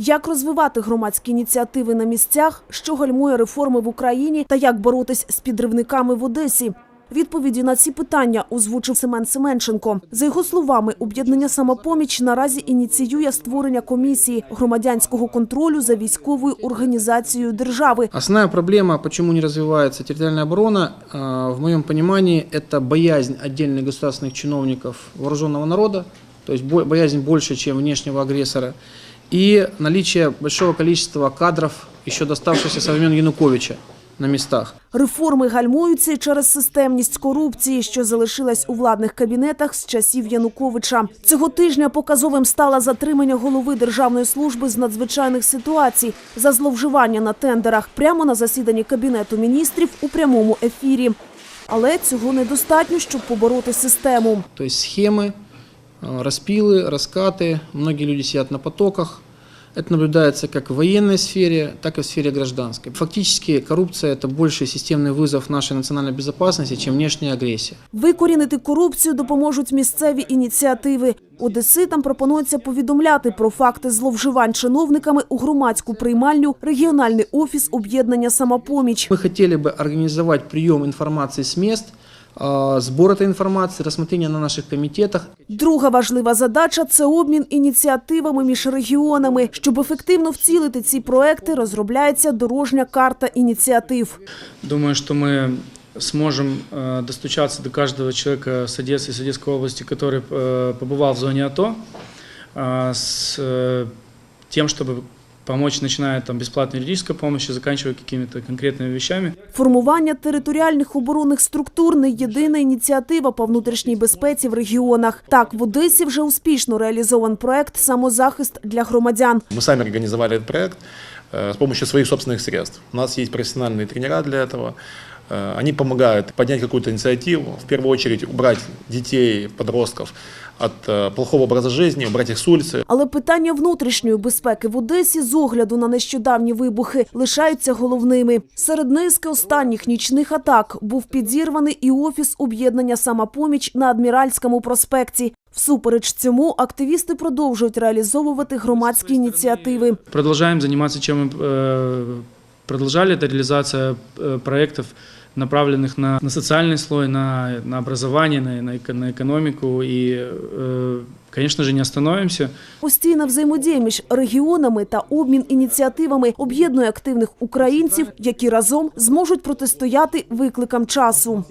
Як розвивати громадські ініціативи на місцях, що гальмує реформи в Україні та як боротись з підривниками в Одесі? Відповіді на ці питання озвучив Семен Семенченко. За його словами, об'єднання самопоміч наразі ініціює створення комісії громадянського контролю за військовою організацією держави. Основная проблема, почему не развивается территориальная оборона, э, в моем понимании, это боязнь отдельных государственных чиновников вооруженного народа, то есть бо- боязнь больше, чем внешнего агрессора, и наличие большого количества кадров, еще доставшихся со времен Януковича на местах. Реформи гальмуються й через системність корупції, що залишилась у владних кабінетах з часів Януковича. Цього тижня показовим стало затримання голови Державної служби з надзвичайних ситуацій за зловживання на тендерах прямо на засіданні Кабінету міністрів у прямому ефірі. Але цього недостатньо, щоб побороти систему. То есть схемы, э, распилы, раскаты, многие люди сидят на потоках. Это наблюдается как в военной сфере, так и в сфере гражданской. Фактически коррупция – это больший системный вызов нашей национальной безопасности, чем внешняя агрессия. Викорінити корупцію допоможуть місцеві ініціативи. Одеситам пропонується повідомляти про факти зловживань чиновниками у громадську приймальню, регіональний офіс об'єднання «Самопоміч». Мы хотели бы организовать прием информации с мест, э, сбор этой информации, рассмотрение на наших комитетах. Друга важлива задача – це обмін ініціативами між регіонами. Щоб ефективно вцілити ці проекти, розробляється дорожня карта ініціатив. Думаю, что мы сможем э, достучаться до каждого человека с Одессы, с Одесской области, который э, побывал в зоне АТО, э, с э, тем, чтобы помочь, начиная там бесплатной юридической помощи, заканчивая какими-то конкретными вещами. Формування територіальних оборонних структур – не єдина ініціатива по внутрішній безпеці в регіонах. Так, в Одесі вже успішно реалізован проект «Самозахист для громадян». Мы сами организовали этот проект э, с помощью своих собственных средств. У нас есть профессиональные тренера для этого. Э, Они помогают поднять какую-то инициативу, в первую очередь убрать детей, подростков от э, плохого образа жизни, убрать их с улицы, Але питання внутрішньої безпеки в Одесі з огляду на нещодавні вибухи лишаються головними. Серед низки останніх нічних атак був підірваний і офіс об'єднання «Самопоміч» на Адміральському проспекті. Всупереч цьому активісти продовжують реалізовувати громадські ініціативи. Продолжаем заниматься, чем мы э, продолжали. Это реализация э, проектов, направленных на, на социальный слой, на, на образование, на, на, эко- на экономику. И, э, конечно же, не остановимся. Постійна взаємодія між регіонами та обмін ініціативами об'єднує активних українців, які разом зможуть протистояти викликам часу.